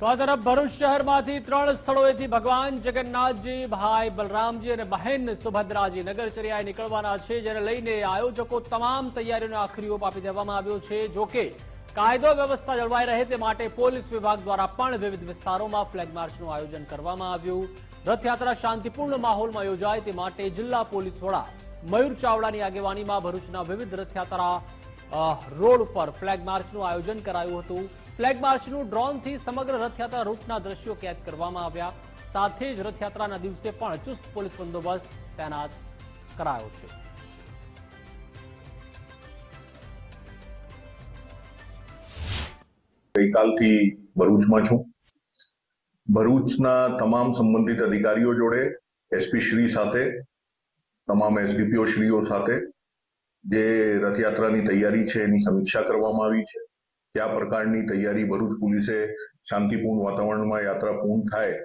તો આ તરફ ભરૂચ શહેરમાંથી ત્રણ સ્થળોએથી ભગવાન જગન્નાથજી, ભાઈ બલરામજી અને બહેન સુભદ્રાજી નગરચર્યાએ નીકળવાના છે, જેને લઈને આયોજકો તમામ તૈયારીઓને આખરી ઓપ આપી દેવામાં આવ્યો છે. જોકે કાયદો વ્યવસ્થા જળવાઈ રહે તે માટે પોલીસ વિભાગ દ્વારા પણ વિવિધ વિસ્તારોમાં ફ્લેગ માર્ચનું આયોજન કરવામાં આવ્યું. રથયાત્રા શાંતિપૂર્ણ માહોલમાં યોજાય તે માટે જિલ્લા પોલીસ વડા મયુર ચાવડાની આગેવાનીમાં ભરૂચના વિવિધ રથયાત્રા રોડ ઉપર ફ્લેગ માર્ચનું આયોજન કરાયું હતું. ફ્લેગ માર્ચનું ડ્રોનથી સમગ્ર રથયાત્રા રૂટના દ્રશ્યો કેદ કરવામાં આવ્યા. સાથે જ રથયાત્રાના દિવસે પણ ચુસ્ત પોલીસ બંદોબસ્ત તૈનાત કરાયો છે. ગઈકાલથી ભરૂચમાં છું. ભરૂચના તમામ સંબંધિત અધિકારીઓ જોડે, એસપી શ્રી સાથે, તમામ એસડીપીઓ શ્રીઓ સાથે જે રથયાત્રાની તૈયારી છે એની સમીક્ષા કરવામાં આવી છે. કયા પ્રકારની તૈયારી ભરૂચ પોલીસે શાંતિપૂર્ણ વાતાવરણમાં યાત્રા પૂર્ણ થાય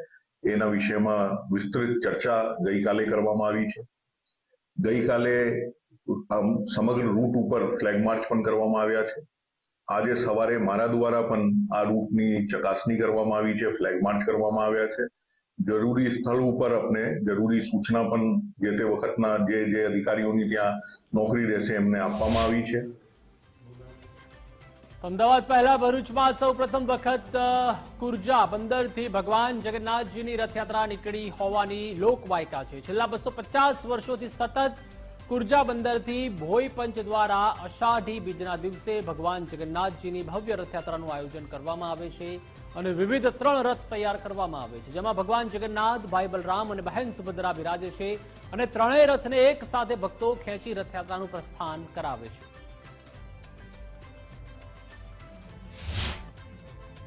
એના વિષયમાં વિસ્તૃત ચર્ચા ગઈકાલે કરવામાં આવી છે. ગઈકાલે સમગ્ર રૂટ ઉપર ફ્લેગ માર્ચ પણ કરવામાં આવ્યા છે. આજે સવારે મારા દ્વારા પણ આ રૂટની ચકાસણી કરવામાં આવી છે, ફ્લેગ માર્ચ કરવામાં આવ્યા છે. જરૂરી સ્થળ ઉપર આપણે જરૂરી સૂચના પણ જે તે વખતના જે જે અધિકારીઓની ત્યાં નોકરી રહેશે એમને આપવામાં આવી છે. અમદાવાદ પહેલા ભરૂચમાં સૌ પ્રથમ વખત કુર્જા બંદરથી ભગવાન જગન્નાથજીની રથયાત્રા નીકળી હોવાની લોકવાયકા છે. છેલ્લા બસો પચાસ વર્ષોથી સતત કુરજા બંદરથી ભોઈ પંચ દ્વારા અષાઢી બીજના દિવસે ભગવાન જગન્નાથજીની ભવ્ય રથયાત્રાનું આયોજન કરવામાં આવે છે અને વિવિધ ત્રણ રથ તૈયાર કરવામાં આવે છે. જેમાં ભગવાન જગન્નાથ, ભાઈ બલરામ અને બહેન સુભદ્રા બિરાજે છે અને ત્રણેય રથને એક સાથે ભક્તો ખેંચી રથયાત્રાનું પ્રસ્થાન કરાવે છે.